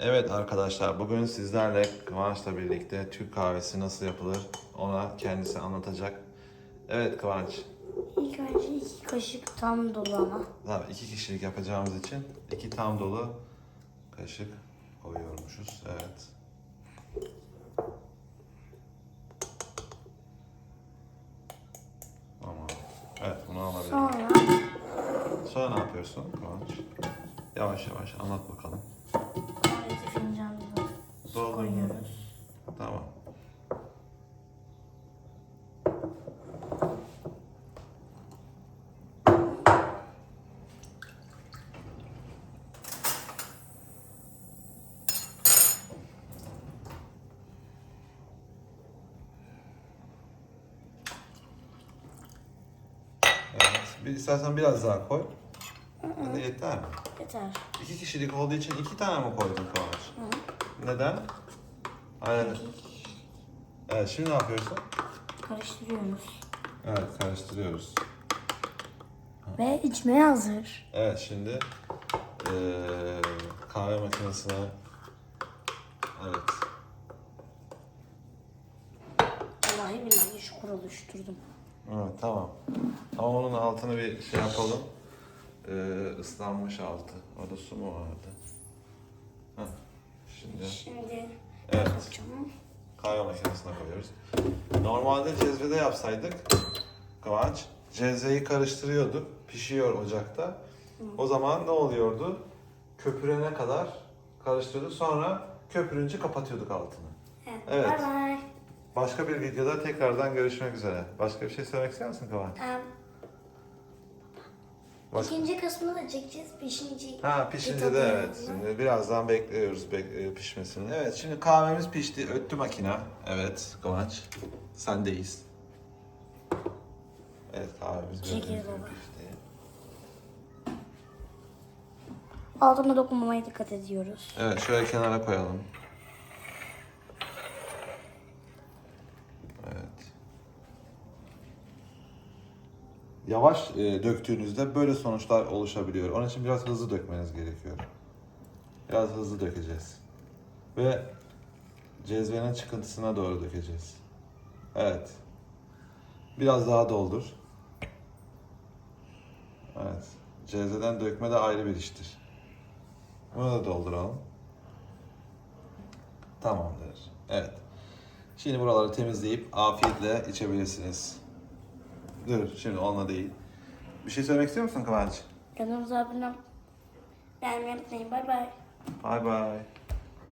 Evet arkadaşlar bugün sizlerle Kıvanç'la birlikte Türk kahvesi nasıl yapılır ona kendisi anlatacak. Evet Kıvanç. İlk önce iki kaşık tam dolu ama. Tabii iki kişilik yapacağımız için iki tam dolu kaşık koyuyormuşuz. Evet. Tamam. Evet bunu alabilirim. Sonra Sonra ne yapıyorsun Kıvanç? Yavaş yavaş anlat bakalım. Fincanına Doldurma. koyuyoruz. Tamam. Evet. Bir, istersen biraz daha koy. Hadi yeter mi? Yeter. İki kişilik olduğu için iki tane mi koydun Kıvanç? Neden? Aynen. Evet şimdi ne yapıyorsun? Karıştırıyoruz. Evet karıştırıyoruz. Ve içmeye hazır. Evet şimdi eee kahve makinesine evet Vallahi billahi şukur oluşturdum. evet tamam ama onun altını bir şey yapalım Eee ıslanmış altı orada su mu vardı Heh. şimdi Şimdi Evet. kahve makinesine koyuyoruz normalde cezvede yapsaydık Kıvanç cezveyi karıştırıyorduk pişiyor ocakta o zaman ne oluyordu köpürene kadar karıştırıyorduk sonra köpürünce kapatıyorduk altını Evet. Evet. Bye bye. Başka bir videoda tekrardan görüşmek üzere. Başka bir şey söylemek ister misin Kıvanç? Em, Başka- İkinci kısmını da çekeceğiz. Beşinci. Ha pişince de evet. Şimdi birazdan bekliyoruz bek- e, pişmesini. Evet şimdi kahvemiz pişti. Öttü makine. Evet Kıvanç. Sendeyiz. Evet kahvemiz baba. pişti. Altına dokunmamaya dikkat ediyoruz. Evet şöyle kenara koyalım. Yavaş e, döktüğünüzde böyle sonuçlar oluşabiliyor. Onun için biraz hızlı dökmeniz gerekiyor. Biraz hızlı dökeceğiz. Ve cezvenin çıkıntısına doğru dökeceğiz. Evet. Biraz daha doldur. Evet. Cezveden dökme de ayrı bir iştir. Bunu da dolduralım. Tamamdır. Evet. Şimdi buraları temizleyip afiyetle içebilirsiniz. Dur, şimdi onunla değil. Bir şey söylemek istiyor musun Kıvanç? Kanalımıza abone ol. Beğenmeyi unutmayın. Bye bye. Bye bye.